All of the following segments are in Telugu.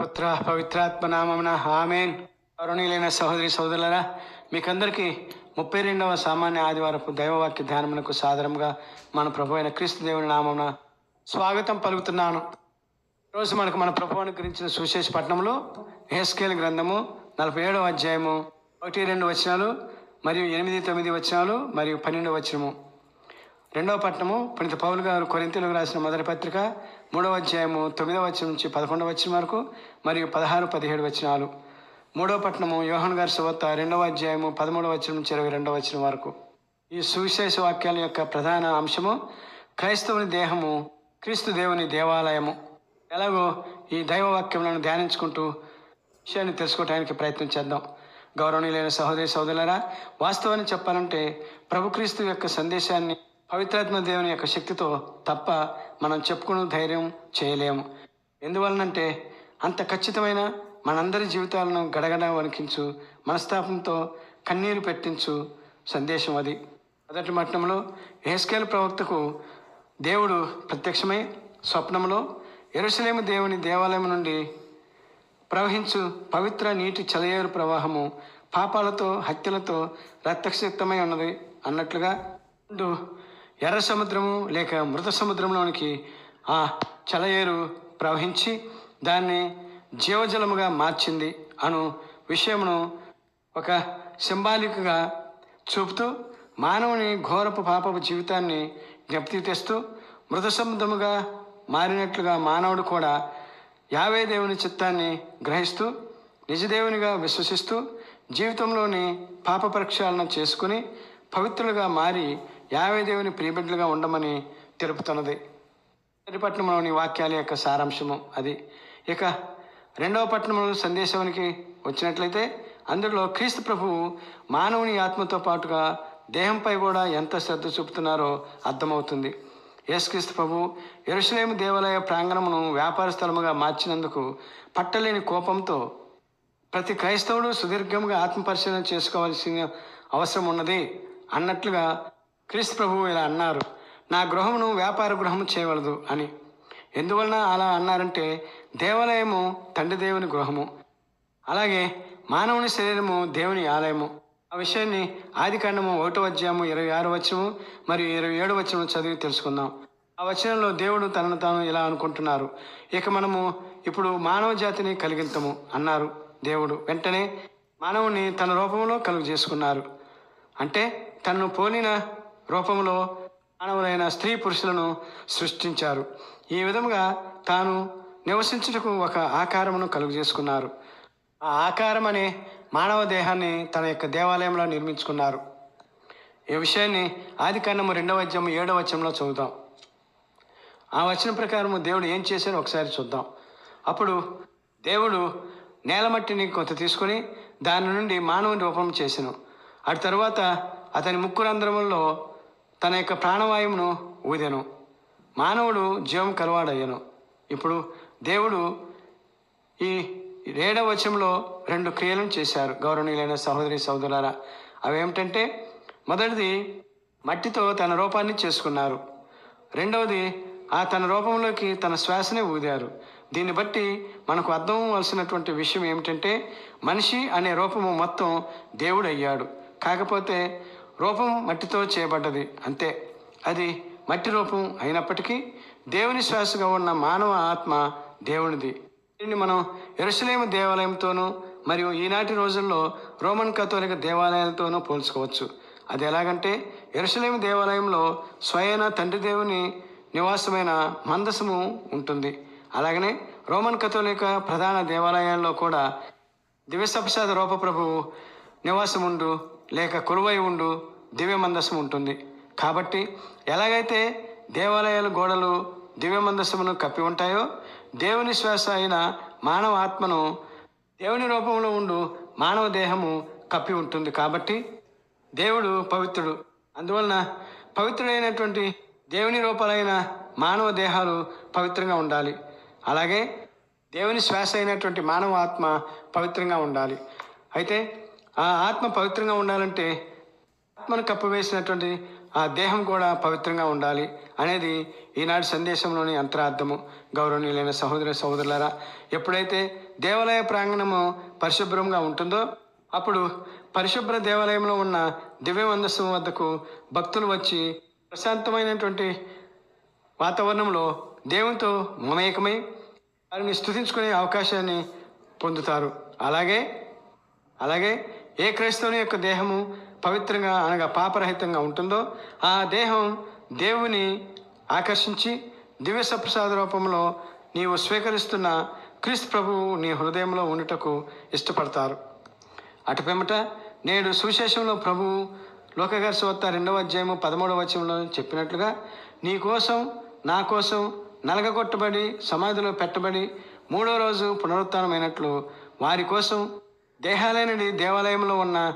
పుత్ర పవిత్రాత్మ నామమున ఆమెన్. అరుణీలైన సహోదరి సోదరులరా మీకందరికీ ముప్పై రెండవ సామాన్య ఆదివారపు దైవవాక్య ధ్యానమునకు సాధారణంగా మన ప్రభు అయిన క్రీస్తు దేవుని నామమున స్వాగతం పలుకుతున్నాను. రోజు మనకు మన ప్రభువుని గురించిన సుశేష పట్టణంలో హేస్కేల్ గ్రంథము నలభై ఏడవ అధ్యాయము ఒకటి రెండు వచనాలు మరియు ఎనిమిది తొమ్మిది వచనాలు మరియు పన్నెండు వచనము. రెండవ పట్టణము పునీత పౌలు గారు కొరింతలకు రాసిన మొదటి పత్రిక మూడవ అధ్యాయము తొమ్మిదవ వచ్చిన నుంచి పదకొండవ వచ్చిన వరకు మరియు పదహారు పదిహేడు వచనాలు. మూడవ పట్టణము యోహన్ గారి సువార్త రెండవ అధ్యాయము పదమూడవ వచ్చిన నుంచి ఇరవై రెండవ వచ్చిన వరకు. ఈ సువిశేష వాక్యాల యొక్క ప్రధాన అంశము క్రైస్తవుని దేహము క్రీస్తు దేవుని దేవాలయము. ఎలాగో ఈ దైవవాక్యములను ధ్యానించుకుంటూ విషయాన్ని తెలుసుకోవడానికి ప్రయత్నం చేద్దాం. గౌరవనీయులైన సహోదరి సహోదరులరా వాస్తవాన్ని చెప్పాలంటే ప్రభుక్రీస్తు యొక్క సందేశాన్ని పవిత్రాత్మ దేవుని యొక్క శక్తితో తప్ప మనం చెప్పుకునే ధైర్యం చేయలేము. ఎందువలనంటే అంత ఖచ్చితమైన మనందరి జీవితాలను గడగడ వణికించు మనస్తాపంతో కన్నీరు పెట్టించు సందేశం అది. మొదటి మట్టంలో ఏస్కేల్ ప్రవక్తకు దేవుడు ప్రత్యక్షమై స్వప్నంలో ఎరుసలేము దేవుని దేవాలయం నుండి ప్రవహించు పవిత్ర నీటి చలయేరు ప్రవాహము పాపాలతో హత్యలతో రక్తక్షిప్తమై ఉన్నది అన్నట్లుగా ఎర్ర సముద్రము లేక మృత సముద్రంలోనికి ఆ చలయేరు ప్రవహించి దాన్ని జీవజలముగా మార్చింది అను విషయమును ఒక సింబాలిక్గా చూపుతూ మానవుని ఘోరపు పాపపు జీవితాన్ని జ్ఞప్తి తెస్తూ మృత సముద్రముగా మారినట్లుగా మానవుడు కూడా యావే దేవుని చిత్తాన్ని గ్రహిస్తూ నిజదేవునిగా విశ్వసిస్తూ జీవితంలోని పాప ప్రక్షాళన చేసుకుని పవిత్రులుగా మారి యావేదేవుని ప్రియబిడ్డలుగా ఉండమని తెలుపుతున్నది. పట్టణంలోని వాక్యాల యొక్క సారాంశము అది. ఇక రెండవ పట్టణంలో సందేశానికి వచ్చినట్లయితే అందులో క్రీస్తు ప్రభువు మానవుని ఆత్మతో పాటుగా దేహంపై కూడా ఎంత శ్రద్ధ చూపుతున్నారో అర్థమవుతుంది. యేసుక్రీస్తు ప్రభు ఎరుసలేము దేవాలయ ప్రాంగణమును వ్యాపార స్థలముగా మార్చినందుకు పట్టలేని కోపంతో ప్రతి క్రైస్తవుడు సుదీర్ఘంగా ఆత్మపరిశీలన చేసుకోవాల్సిన అవసరం ఉన్నది అన్నట్లుగా క్రీస్తు ప్రభువు ఇలా అన్నారు నా గృహమును వ్యాపార గృహము చేయవలదు అని. ఎందువలన అలా అన్నారంటే దేవాలయము తండ్రి దేవుని గృహము అలాగే మానవుని శరీరము దేవుని ఆలయము. ఆ విషయాన్ని ఆది కాండము ఒకటో అధ్యాయము ఇరవై ఆరు వచ్చము మరియు ఇరవై ఏడు వచ్చము చదివి తెలుసుకుందాం. ఆ వచనంలో దేవుడు తనను తాను ఇలా అనుకుంటున్నారు ఇక మనము ఇప్పుడు మానవ జాతిని కలిగింతము అన్నారు దేవుడు. వెంటనే మానవుని తన రూపంలో కలుగు చేసుకున్నారు. అంటే తనను పోలిన రూపంలో మానవులైన స్త్రీ పురుషులను సృష్టించారు. ఈ విధముగా తాను నివసించుటకు ఒక ఆకారమును కలుగు చేసుకున్నారు ఆ ఆకారం అనే మానవ దేహాన్ని తన యొక్క దేవాలయంలో నిర్మించుకున్నారు. ఈ విషయాన్ని ఆది కాండము రెండవ అధ్యాయం ఏడవ వచనంలో చదువుతాం ఆ వచనం ప్రకారము దేవుడు ఏం చేశారో ఒకసారి చూద్దాం. అప్పుడు దేవుడు నేలమట్టిని కొంత తీసుకొని దాని నుండి మానవుని రూపం చేసెను. అటు తర్వాత అతని ముక్కు రంధ్రములలో తన యొక్క ప్రాణవాయువును ఊదెను. మానవుడు జీవం కలవాడయ్యను. ఇప్పుడు దేవుడు ఈ ఏడవ వచనంలో రెండు క్రియలను చేశారు. గౌరవనీయులైన సహోదరి సహోదరులారా అవేమిటంటే మొదటిది మట్టితో తన రూపాన్ని చేసుకున్నారు. రెండవది ఆ తన రూపంలోకి తన శ్వాసనే ఊదారు. దీన్ని బట్టి మనకు అర్థం అవ్వాల్సినటువంటి విషయం ఏమిటంటే మనిషి అనే రూపము మొత్తం దేవుడు అయ్యాడు కాకపోతే రూపం మట్టితో చేయబడ్డది. అంతే. అది మట్టి రూపం అయినప్పటికీ దేవుని శ్వాసగా ఉన్న మానవ ఆత్మ దేవునిది. దీన్ని మనం ఎరుసలేము దేవాలయంతోనూ మరియు ఈనాటి రోజుల్లో రోమన్ కథోలిక దేవాలయాలతోనూ పోల్చుకోవచ్చు. అది ఎలాగంటే ఎరుసలేము దేవాలయంలో స్వయన తండ్రి దేవుని నివాసమైన మందసము ఉంటుంది. అలాగనే రోమన్ కథోలిక ప్రధాన దేవాలయాల్లో కూడా దివ్యసప్రసాద రూప ప్రభువు నివాసం ఉండు లేక కొలువై ఉండు దివ్యమందసం ఉంటుంది కాబట్టి ఎలాగైతే దేవాలయాల గోడలు దివ్యమందసమును కప్పి ఉంటాయో దేవుని శ్వాస అయిన మానవ ఆత్మను దేవుని రూపంలో ఉండు మానవ దేహము కప్పి ఉంటుంది కాబట్టి దేవుడు పవిత్రుడు. అందువలన పవిత్రుడైనటువంటి దేవుని రూపాలైన మానవ దేహాలు పవిత్రంగా ఉండాలి. అలాగే దేవుని శ్వాస అయినటువంటి మానవ ఆత్మ పవిత్రంగా ఉండాలి. అయితే ఆ ఆత్మ పవిత్రంగా ఉండాలంటే ఆత్మను కప్పివేసినటువంటి ఆ దేహం కూడా పవిత్రంగా ఉండాలి అనేది ఈనాటి సందేశంలోని అంతరార్థము. గౌరవనీయులైన సహోదర సహోదరులారా ఎప్పుడైతే దేవాలయ ప్రాంగణము పరిశుభ్రంగా ఉంటుందో అప్పుడు పరిశుభ్ర దేవాలయంలో ఉన్న దివ్యమందస్సు వద్దకు భక్తులు వచ్చి ప్రశాంతమైనటువంటి వాతావరణంలో దేవునితో మమేకమై వారిని స్థుతించుకునే అవకాశాన్ని పొందుతారు. అలాగే అలాగే ఏ క్రైస్తవుని యొక్క దేహము పవిత్రంగా అనగా పాపరహితంగా ఉంటుందో ఆ దేహం దేవుని ఆకర్షించి దివ్య సప్రసాద రూపంలో నీవు స్వీకరిస్తున్న క్రీస్తు ప్రభువు నీ హృదయంలో ఉండుటకు ఇష్టపడతారు. అటు పిమ్మట నేడు సువిశేషంలో ప్రభువు లోకగారి సువార్త రెండవ అధ్యాయము పదమూడవ వచనంలో చెప్పినట్లుగా నీ కోసం నా కోసం నలగగొట్టబడి సమాధిలో పెట్టబడి మూడో రోజు పునరుత్నమైనట్లు వారి కోసం దేహాలైన దేవాలయంలో ఉన్న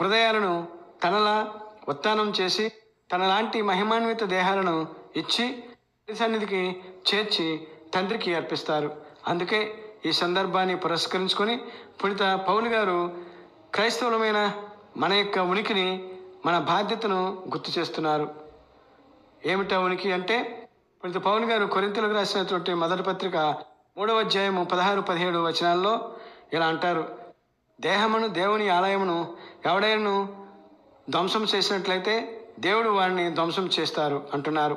హృదయాలను తనలా ఉత్తానం చేసి తనలాంటి మహిమాన్విత దేహాలను ఇచ్చి సన్నిధికి చేర్చి తండ్రికి అర్పిస్తారు. అందుకే ఈ సందర్భాన్ని పురస్కరించుకొని పుణిత పౌలు గారు క్రైస్తవులమైన మన యొక్క ఉనికిని మన బాధ్యతను గుర్తు చేస్తున్నారు. ఏమిటా ఉనికి అంటే? పుణిత పౌలు గారు కొరింతలకు రాసినటువంటి మొదటి పత్రిక మూడవ అధ్యాయము పదహారు పదిహేడు వచనాల్లో ఇలా అంటారు. దేహమును దేవుని ఆలయమును ఎవడైనా ధ్వంసం చేసినట్లయితే దేవుడు వారిని ధ్వంసం చేస్తారు అంటున్నారు.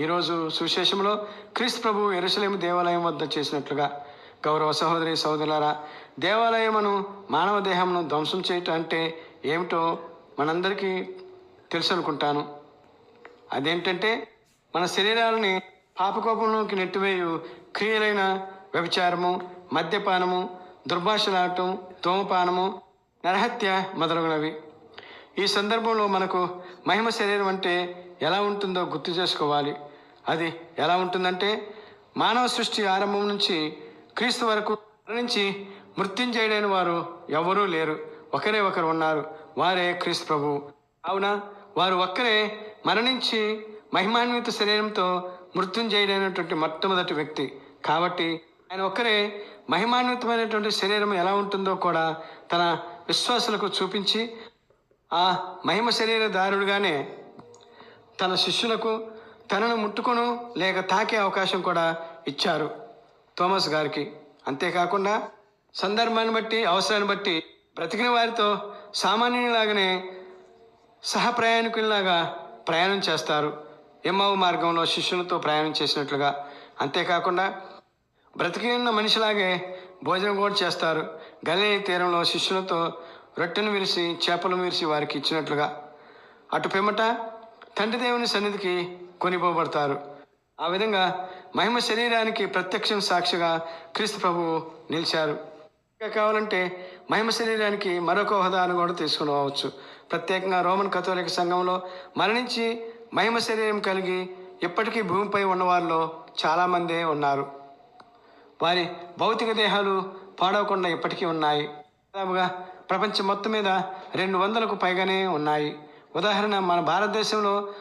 ఈరోజు సువిశేషంలో క్రీస్తు ప్రభు ఎరుసలేము దేవాలయం వద్ద చేసినట్లుగా. గౌరవ సహోదరి సహోదరులారా దేవాలయమును మానవ దేహమును ధ్వంసం చేయటం అంటే ఏమిటో మనందరికీ తెలుసు అనుకుంటాను. అదేంటంటే మన శరీరాలని పాపకోపంలోకి నెట్టివేయు క్రియలైన వ్యభిచారము మద్యపానము దుర్భాషలాడటం ధూమపానము నరహత్య మొదలగునవి. ఈ సందర్భంలో మనకు మహిమ శరీరం అంటే ఎలా ఉంటుందో గుర్తు చేసుకోవాలి. అది ఎలా ఉంటుందంటే మానవ సృష్టి ఆరంభం నుంచి క్రీస్తు వరకు నుంచి మృత్యుంజయుడైన వారు ఎవరూ లేరు. ఒకరే ఒకరు ఉన్నారు. వారే క్రీస్తు ప్రభువు కావున వారు ఒక్కరే మరణించి మహిమాన్విత శరీరంతో మృత్యుంజయుడైనటువంటి మొట్టమొదటి వ్యక్తి. కాబట్టి ఆయన ఒక్కరే మహిమాన్వితమైనటువంటి శరీరం ఎలా ఉంటుందో కూడా తన విశ్వాసులకు చూపించి ఆ మహిమ శరీరదారుడుగానే తన శిష్యులకు తనను ముట్టుకొను లేక తాకే అవకాశం కూడా ఇచ్చారు థోమస్ గారికి. అంతేకాకుండా సందర్భాన్ని బట్టి అవసరాన్ని బట్టి బ్రతికిన వారితో సామాన్యులాగానే సహప్రయాణికుల్లాగా ప్రయాణం చేస్తారు. ఎమ్మవ మార్గంలో శిష్యులతో ప్రయాణం చేసినట్లుగా. అంతేకాకుండా బ్రతికి ఉన్న మనిషిలాగే భోజనం కూడా చేస్తారు. గలీ తీరంలో శిష్యులతో రొట్టెను విరిసి చేపలు విరిసి వారికి ఇచ్చినట్లుగా. అటు పిమ్మట తండ్రి దేవుని సన్నిధికి కొనిపోబడతారు. ఆ విధంగా మహిమ శరీరానికి ప్రత్యక్షం సాక్షిగా క్రీస్తు ప్రభువు నిలిచారు. ఇంకా కావాలంటే మహిమ శరీరానికి మరొక హోదాను కూడా తీసుకునిపోవచ్చు ప్రత్యేకంగా రోమన్ కథోలిక సంఘంలో మరణించి మహిమ శరీరం కలిగి ఇప్పటికీ భూమిపై ఉన్నవారిలో చాలామందే ఉన్నారు. వారి భౌతిక దేహాలు పాడవకుండా ఇప్పటికీ ఉన్నాయి. దాదాపుగా ప్రపంచం మొత్తం మీద రెండు వందలకు పైగానే ఉన్నాయి. ఉదాహరణ మన భారతదేశంలో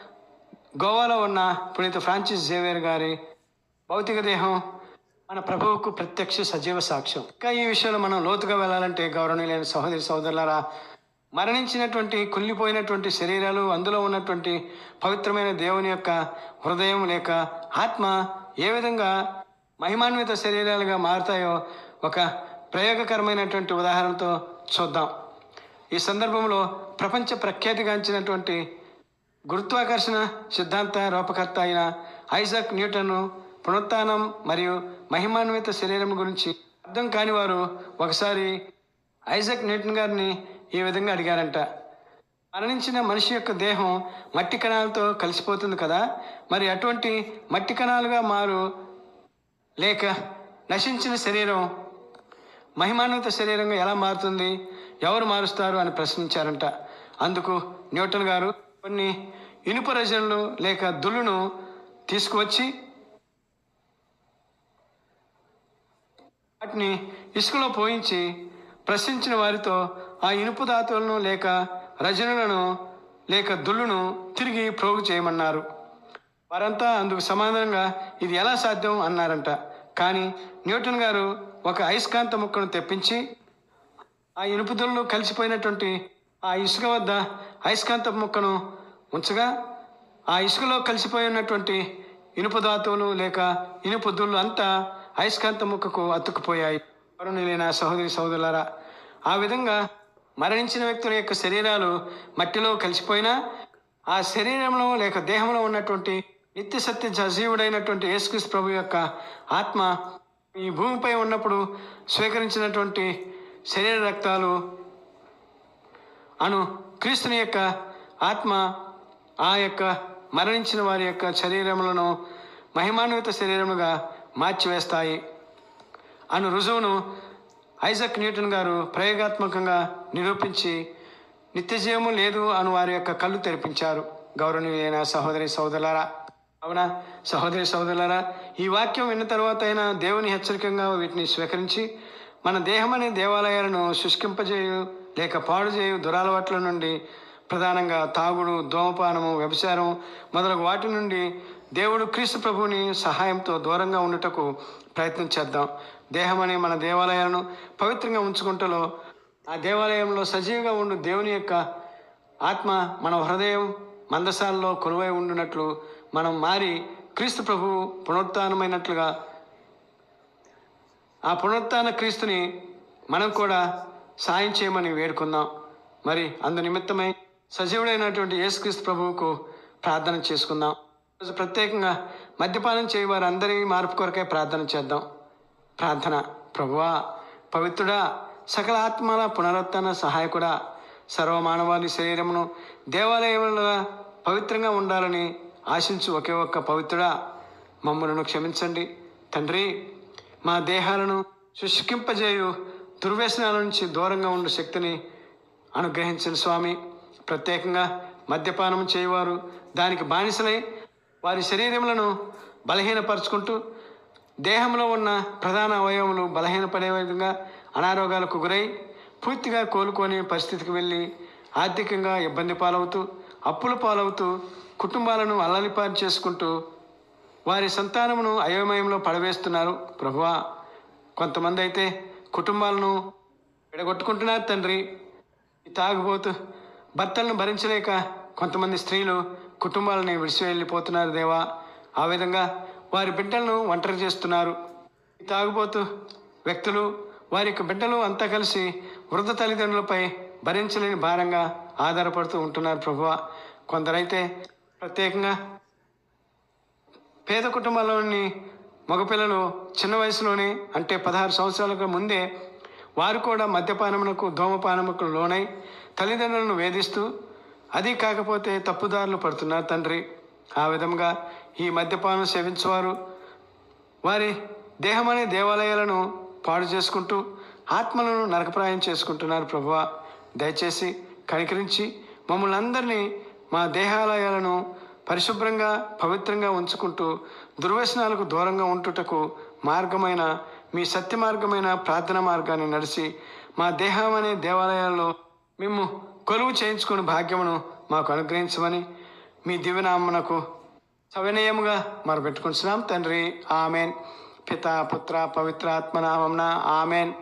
గోవాలో ఉన్న పునీత ఫ్రాన్సిస్ జేవియర్ గారి భౌతిక దేహం మన ప్రభువుకు ప్రత్యక్ష సజీవ సాక్ష్యం. ఇంకా ఈ విషయంలో మనం లోతుగా వెళ్ళాలంటే గౌరవనీయులైన సహోదరి సహోదరులారా మరణించినటువంటి కుళ్ళిపోయినటువంటి శరీరాలు అందులో ఉన్నటువంటి పవిత్రమైన దేవుని యొక్క హృదయం లేక ఆత్మ ఏ విధంగా మహిమాన్విత శరీరాలుగా మారుతాయో ఒక ప్రయోగకరమైనటువంటి ఉదాహరణతో చూద్దాం. ఈ సందర్భంలో ప్రపంచ ప్రఖ్యాతిగాంచినటువంటి గురుత్వాకర్షణ సిద్ధాంత రూపకర్త అయిన ఐజాక్ న్యూటన్ పునరుత్నం మరియు మహిమాన్విత శరీరం గురించి అర్థం కాని వారు ఒకసారి ఐజాక్ న్యూటన్ గారిని ఈ విధంగా అడిగారంట. మరణించిన మనిషి యొక్క దేహం మట్టి కణాలతో కలిసిపోతుంది కదా? మరి అటువంటి మట్టి కణాలుగా మారు లేక నశించిన శరీరం మహిమాన్విత శరీరంగా ఎలా మారుతుంది? ఎవరు మారుస్తారు అని ప్రశ్నించారంట. అందుకు న్యూటన్ గారు కొన్ని ఇనుప రజనులు లేక దుళ్ళును తీసుకువచ్చి వాటిని ఇసుకలో పోయించి ప్రశ్నించిన వారితో ఆ ఇనుపు ధాతువులను లేక రజనులను లేక దుళ్ళును తిరిగి ప్రోగు చేయమన్నారు. వారంతా అందుకు సమాధానంగా ఇది ఎలా సాధ్యం అన్నారంట. కానీ న్యూటన్ గారు ఒక అయస్కాంత ముక్కను తెప్పించి ఆ ఇనుపు దుళ్ళు కలిసిపోయినటువంటి ఆ ఇసుక వద్ద అయస్కాంత ముక్కను ఉంచగా ఆ ఇసుకలో కలిసిపోయి ఉన్నటువంటి ఇనుప ధాతువులు లేక ఇనుపు దుళ్ళు అంతా అయస్కాంత ముక్కకు అతుక్కుపోయాయి. కరుణులైన సహోదరి సహోదరులారా ఆ విధంగా మరణించిన వ్యక్తుల యొక్క శరీరాలు మట్టిలో కలిసిపోయినా ఆ శరీరంలో లేక దేహంలో ఉన్నటువంటి నిత్య సత్య సజీవుడైనటువంటి యేసుక్రీస్తు ప్రభు యొక్క ఆత్మ ఈ భూమిపై ఉన్నప్పుడు స్వీకరించినటువంటి శరీర రక్తాలు అను క్రీస్తుని యొక్క ఆత్మ ఆ యొక్క మరణించిన వారి యొక్క శరీరములను మహిమాన్విత శరీరముగా మార్చివేస్తాయి అను రుజువును ఐజక్ న్యూటన్ గారు ప్రయోగాత్మకంగా నిరూపించి నిత్యజీవము లేదు అను వారి యొక్క కళ్ళు తెరిపించారు. గౌరవనీయులైన సహోదరి సహోదరులారా అవునా? సహోదరి సహోదరులారా ఈ వాక్యం విన్న తర్వాత అయినా దేవుని హెచ్చరికంగా వీటిని స్వీకరించి మన దేహమనే దేవాలయాలను శుష్కింపజేయు లేక పాడు చేయు దురాలవాట్ల నుండి ప్రధానంగా తాగుడు ధూమపానము వ్యభిచారం మొదలగు వాటి నుండి దేవుడు క్రీస్తు ప్రభువుని సహాయంతో దూరంగా ఉండుటకు ప్రయత్నం చేద్దాం. దేహమనే మన దేవాలయాలను పవిత్రంగా ఉంచుకుంటలో ఆ దేవాలయంలో సజీవంగా ఉండు దేవుని యొక్క ఆత్మ మన హృదయం మందసాలలో కొలువై ఉండునట్లు మనం మారి క్రీస్తు ప్రభు పునరుత్నమైనట్లుగా ఆ పునరుత్న క్రీస్తుని మనం కూడా సాయం చేయమని వేడుకుందాం. మరి అందు నిమిత్తమై సజీవుడైనటువంటి యేసుక్రీస్తు ప్రభువుకు ప్రార్థన చేసుకుందాం. ఈరోజు ప్రత్యేకంగా మద్యపానం చేయ వారందరి మార్పు కొరకే ప్రార్థన చేద్దాం. ప్రార్థన ప్రభువా పవిత్రుడా సకల ఆత్మల పునరుత్న సహాయకుడా సర్వమానవాళి శరీరమును దేవాలయంలో పవిత్రంగా ఉండాలని ఆశించు ఒకే ఒక్క పవిత్రుడా మమ్మలను క్షమించండి. తండ్రి మా దేహాలను శుష్కింపజేయు. దుర్వ్యసనాల నుంచి దూరంగా ఉండే శక్తిని అనుగ్రహించిన స్వామి. ప్రత్యేకంగా మద్యపానం చేయవారు దానికి బానిసలై వారి శరీరములను బలహీనపరుచుకుంటూ దేహంలో ఉన్న ప్రధాన అవయవములు బలహీనపడే విధంగా అనారోగ్యాలకు గురై పూర్తిగా కోలుకొని పరిస్థితికి వెళ్ళి ఆర్థికంగా ఇబ్బంది పాలవుతూ అప్పుల పాలవుతూ కుటుంబాలను అల్లలిపారు చేసుకుంటూ వారి సంతానమును అయోమయంలో పడవేస్తున్నారు. ప్రభువా కొంతమంది అయితే కుటుంబాలను విడగొట్టుకుంటున్నారు తండ్రి. తాగిపోతూ తాగుబోతు భర్తలను భరించలేక కొంతమంది స్త్రీలు కుటుంబాలని విడిచి వెళ్ళిపోతున్నారు దేవా. ఆ విధంగా వారి బిడ్డలను ఒంటరి చేస్తున్నారు. ఈ తాగుబోతు వ్యక్తులు వారి యొక్క బిడ్డలు అంతా కలిసి వృద్ధ తల్లిదండ్రులపై భరించలేని భారంగా ఆధారపడుతూ ఉంటున్నారు ప్రభువ. కొందరైతే ప్రత్యేకంగా పేద కుటుంబాల్లోని మగపిల్లలు చిన్న వయసులోనే అంటే పదహారు సంవత్సరాలకు ముందే వారు కూడా మద్యపానమునకు ధూమపానముకు లోనై తల్లిదండ్రులను వేధిస్తూ అది కాకపోతే తప్పుదారులు పడుతున్నారు తండ్రి. ఆ విధంగా ఈ మద్యపానం సేవించేవారు వారి దేహం అనే దేవాలయాలను పాడు చేసుకుంటూ ఆత్మలను నరకప్రాయం చేసుకుంటున్నారు ప్రభువ. దయచేసి కనికరించి మమ్మల్ని అందరినీ మా దేహాలయాలను పరిశుభ్రంగా పవిత్రంగా ఉంచుకుంటూ దుర్వ్యసనాలకు దూరంగా ఉంటుటకు మార్గమైన మీ సత్య మార్గమైన ప్రార్థన మార్గాన్ని నడిచి మా దేహం అనే దేవాలయాల్లో మేము కొలువు చేయించుకుని భాగ్యమును మాకు అనుగ్రహించమని మీ దివ్యనామనకు సవినయముగా మొరపెట్టుకుంటున్నాం. తండ్రి ఆమెన్. పిత పుత్ర పవిత్ర ఆత్మనామంన ఆమెన్.